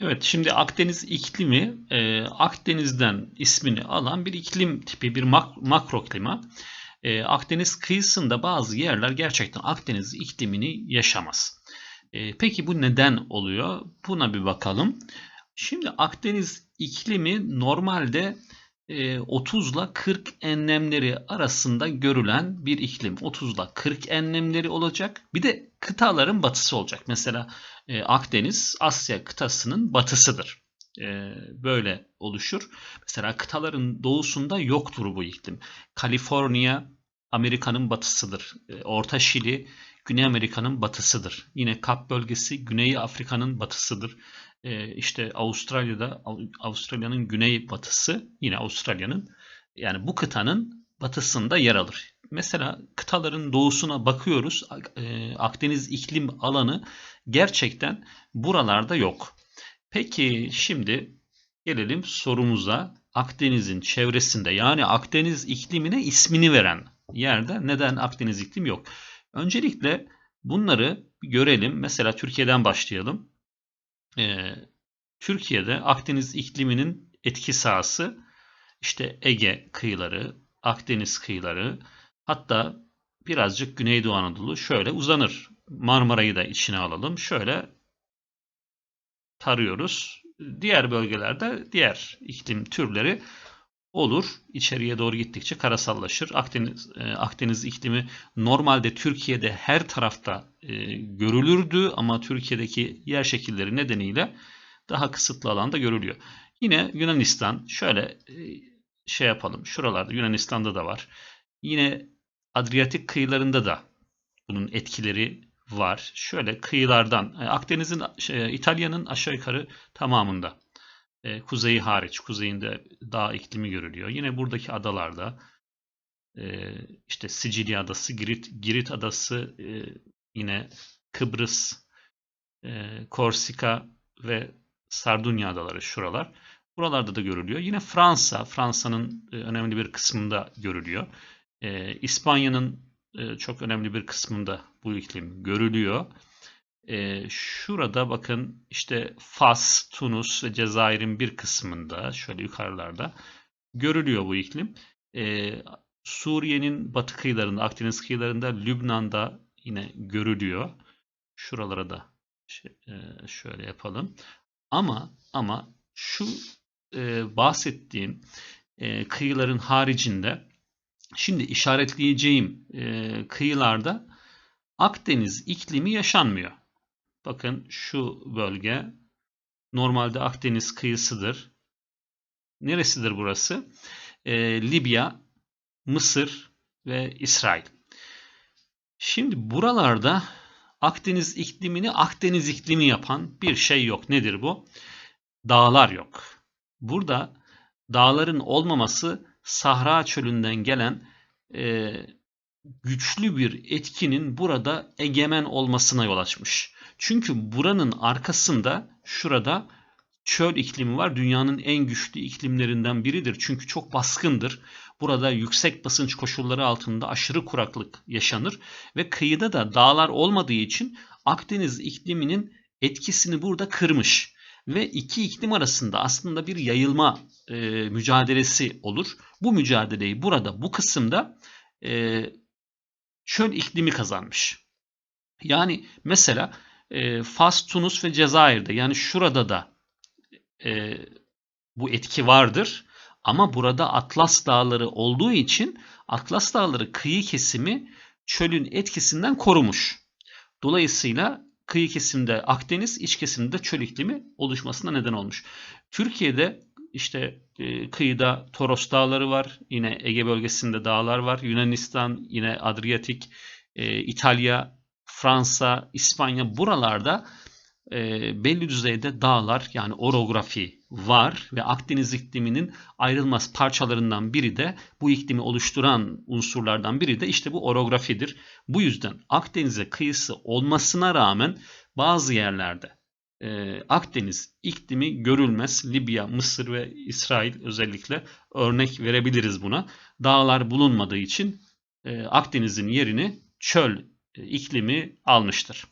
Evet, şimdi Akdeniz iklimi e, Akdeniz'den ismini alan bir iklim tipi, bir mak makro klima. E, Akdeniz kıyısında bazı yerler gerçekten Akdeniz iklimini yaşamaz. E, peki bu neden oluyor? Buna bir bakalım. Şimdi Akdeniz iklimi normalde 30 ile 40 enlemleri arasında görülen bir iklim. 30 ile 40 enlemleri olacak. Bir de kıtaların batısı olacak. Mesela Akdeniz Asya kıtasının batısıdır. Böyle oluşur. Mesela kıtaların doğusunda yoktur bu iklim. Kaliforniya Amerika'nın batısıdır. E, Orta Şili Güney Amerika'nın batısıdır. Yine Kap bölgesi Güney Afrika'nın batısıdır. İşte Avustralya'da Avustralya'nın güney batısı yine Avustralya'nın yani bu kıtanın batısında yer alır. Mesela kıtaların doğusuna bakıyoruz. Akdeniz iklim alanı gerçekten buralarda yok. Peki şimdi gelelim sorumuza. Akdeniz'in çevresinde yani Akdeniz iklimine ismini veren yerde neden Akdeniz iklim yok? Öncelikle bunları görelim. Mesela Türkiye'den başlayalım. Ee, Türkiye'de Akdeniz ikliminin etki sahası işte Ege kıyıları, Akdeniz kıyıları hatta birazcık Güneydoğu Anadolu şöyle uzanır. Marmara'yı da içine alalım. Şöyle tarıyoruz. Diğer bölgelerde diğer iklim türleri olur. İçeriye doğru gittikçe karasallaşır. Akdeniz, e, Akdeniz iklimi normalde Türkiye'de her tarafta e, görülürdü ama Türkiye'deki yer şekilleri nedeniyle daha kısıtlı alanda görülüyor. Yine Yunanistan şöyle e, şey yapalım. Şuralarda Yunanistan'da da var. Yine Adriyatik kıyılarında da bunun etkileri var. Şöyle kıyılardan e, Akdeniz'in şey, İtalya'nın aşağı yukarı tamamında e, kuzeyi hariç kuzeyinde dağ iklimi görülüyor. Yine buradaki adalarda e, işte Sicilya adası, Girit, Girit adası e, yine Kıbrıs, Korsika ve Sardunya adaları şuralar. Buralarda da görülüyor. Yine Fransa, Fransa'nın önemli bir kısmında görülüyor. İspanya'nın çok önemli bir kısmında bu iklim görülüyor. E, şurada bakın işte Fas, Tunus ve Cezayir'in bir kısmında şöyle yukarılarda görülüyor bu iklim. E, Suriye'nin batı kıyılarında, Akdeniz kıyılarında, Lübnan'da yine görülüyor. Şuralara da şöyle yapalım. Ama ama şu bahsettiğim kıyıların haricinde Şimdi işaretleyeceğim e, kıyılarda Akdeniz iklimi yaşanmıyor. Bakın şu bölge normalde Akdeniz kıyısıdır. Neresidir burası? E, Libya, Mısır ve İsrail. Şimdi buralarda Akdeniz iklimini Akdeniz iklimi yapan bir şey yok. Nedir bu? Dağlar yok. Burada dağların olmaması Sahra çölünden gelen e, güçlü bir etkinin burada egemen olmasına yol açmış. Çünkü buranın arkasında şurada çöl iklimi var. Dünyanın en güçlü iklimlerinden biridir. Çünkü çok baskındır. Burada yüksek basınç koşulları altında aşırı kuraklık yaşanır ve kıyıda da dağlar olmadığı için Akdeniz ikliminin etkisini burada kırmış ve iki iklim arasında aslında bir yayılma e, mücadelesi olur. Bu mücadeleyi burada bu kısımda e, çöl iklimi kazanmış. Yani mesela e, Fas, Tunus ve Cezayir'de yani şurada da e, bu etki vardır. Ama burada Atlas Dağları olduğu için Atlas Dağları kıyı kesimi çölün etkisinden korumuş. Dolayısıyla kıyı kesimde Akdeniz, iç kesimde çöl iklimi oluşmasına neden olmuş. Türkiye'de işte e, kıyıda Toros Dağları var. Yine Ege bölgesinde dağlar var. Yunanistan, yine Adriyatik, e, İtalya, Fransa, İspanya buralarda e, belli düzeyde dağlar yani orografi var ve Akdeniz ikliminin ayrılmaz parçalarından biri de bu iklimi oluşturan unsurlardan biri de işte bu orografidir. Bu yüzden Akdeniz'e kıyısı olmasına rağmen bazı yerlerde e, Akdeniz iklimi görülmez. Libya, Mısır ve İsrail özellikle örnek verebiliriz buna. Dağlar bulunmadığı için e, Akdeniz'in yerini çöl iklimi almıştır.